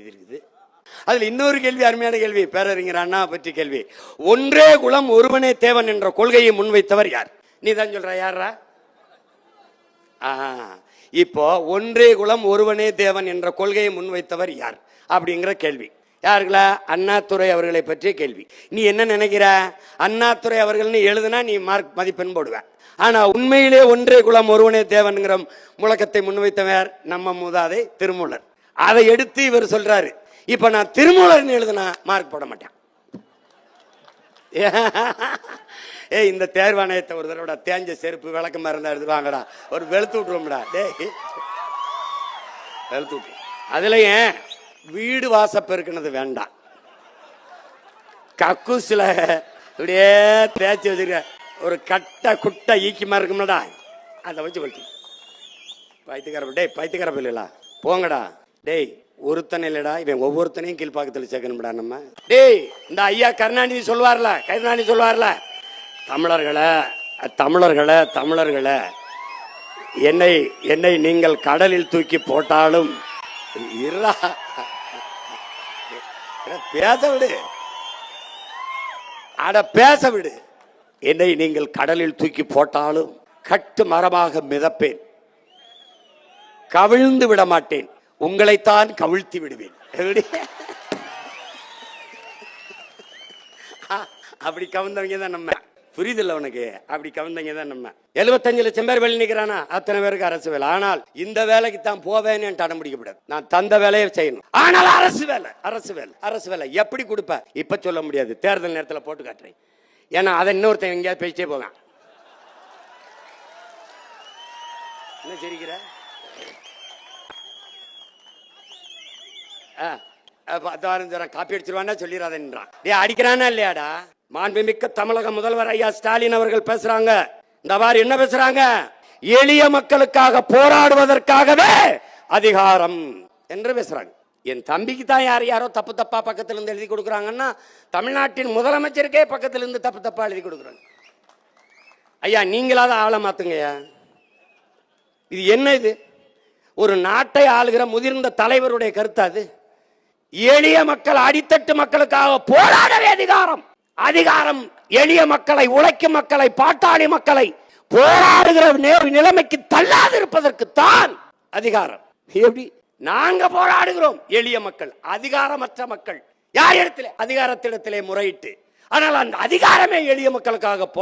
இது இருக்குது. அதுல இன்னொரு கேள்வி அருமையான கேள்வி பேரறிஞர் அண்ணா பற்றி கேள்வி. ஒன்றே குலம் ஒருவனே தேவன் என்ற கொள்கையை முன்வைத்தவர் யார்? நீ தான் சொல்ற யாரா இப்போ ஒன்றே குலம் ஒருவனே தேவன் என்ற கொள்கையை முன்வைத்தவர் யார்? அப்படிங்கிற கேள்வி. யாருங்களா? அண்ணாதுரை அவர்களை பற்றிய கேள்வி. நீ என்ன நினைக்கிற? அண்ணாத்துறை அவர்கள்னு எழுதுனா நீ மார்க் மதிப்பெண் போடுவேன் ஆனா உண்மையிலே ஒன்றே குலம் ஒருவனே தேவன்கிற முழக்கத்தை முன்வைத்தவர் நம்ம மூதாதை திருமூலர். அதை எடுத்து இவர் சொல்றாரு. இப்ப நான் திருமூலர்னு எழுதுனா மார்க் போட மாட்டேன். ஏய் இந்த தேர்வாணையத்தை ஒரு தடவை தேஞ்ச செருப்பு விளக்கம் இருந்தா எடுத்து வாங்கடா. ஒரு வெளுத்து விட்டுருவோம்டா. டேய். வெளுத்து விட்டு அதுல ஏன்? வீடு வாசப்பெருக்கினது வேண்டாம். கக்கூசில் இப்படியே தேய்ச்சி வச்சிருக்க ஒரு கட்டை குட்டை ஈக்கி மாதிரி இருக்கும்லடா. அதை வச்சு கொளுத்தி பைத்தியக்கார டேய் பைத்தியக்கார பிள்ளைகளா போங்கடா. டேய் ஒருத்தனை இல்லடா இவன் ஒவ்வொருத்தனையும் கீழ்ப்பாக்கத்தில் சேர்க்கணும்டா நம்ம. டேய் இந்த ஐயா கருணாநிதி சொல்வார்ல கருணாநிதி சொல்வார்ல தமிழர்களை தமிழர்களை தமிழர்களை என்னை என்னை நீங்கள் கடலில் தூக்கி போட்டாலும் இருடா. அட, பேச விடு. அட பேச விடு. என்னை நீங்கள் கடலில் தூக்கி போட்டாலும் கட்டு மரமாக மிதப்பேன். கவிழ்ந்து விட மாட்டேன் உங்களைத்தான் கவிழ்த்தி விடுவேன். எப்படி? அப்படி கவிழ்ந்தவங்க தான் நம்ம. புரியுதில்ல உனக்கு? அப்படி கவிழ்ந்தவங்க தான் நம்ம. எழுபத்தஞ்சு லட்சம் பேர் வெளி நிக்கிறானா? அத்தனை பேருக்கு அரசு வேலை. ஆனால் இந்த வேலைக்கு தான் போவேன்னு என்கிட்ட அடம் பிடிக்க நான் தந்த வேலையை செய்யணும். ஆனால் அரசு வேலை அரசு வேலை அரசு வேலை. எப்படி கொடுப்ப? இப்ப சொல்ல முடியாது. தேர்தல் நேரத்தில் போட்டு காட்டுறேன். ஏன்னா அதை இன்னொருத்தன் எங்கேயாவது பேசிட்டே போவேன். என்ன சிரிக்கிற? பத்தாயிரம் காப்பி அடிச்சிருவானா சொல்லிடாதேன்றான் டே அடிக்கிறானா இல்லையாடா? மாண்புமிக்க தமிழக முதல்வர் ஐயா ஸ்டாலின் அவர்கள் பேசுறாங்க. இந்த மாதிரி என்ன பேசுறாங்க? எளிய மக்களுக்காக போராடுவதற்காகவே அதிகாரம் என்று பேசுறாங்க. என் தம்பிக்கு தான் யார் யாரோ தப்பு தப்பா பக்கத்துல இருந்து எழுதி கொடுக்குறாங்கன்னா தமிழ்நாட்டின் முதலமைச்சருக்கே பக்கத்துல இருந்து தப்பு தப்பா எழுதி கொடுக்குறாங்க. ஐயா நீங்களாவது ஆளை மாத்துங்கய்யா. இது என்ன இது? ஒரு நாட்டை ஆளுகிற முதிர்ந்த தலைவருடைய கருத்து அது? எளிய மக்கள் அடித்தட்டு மக்களுக்காக போராடவே அதிகாரம். அதிகாரம் எளிய மக்களை உழைக்கும் மக்களை பாட்டாளி மக்களை போராடுகிற நிலைமைக்கு தள்ளாது இருப்பதற்கு தான் அதிகாரம். எப்படி? நாங்க போராடுகிறோம் எளிய மக்கள் அதிகாரமற்ற மக்கள். யார் இடத்துல? அதிகாரத்திடத்திலே முறையிட்டு. ஆனால் அந்த அதிகாரமே எளிய மக்களுக்காக போ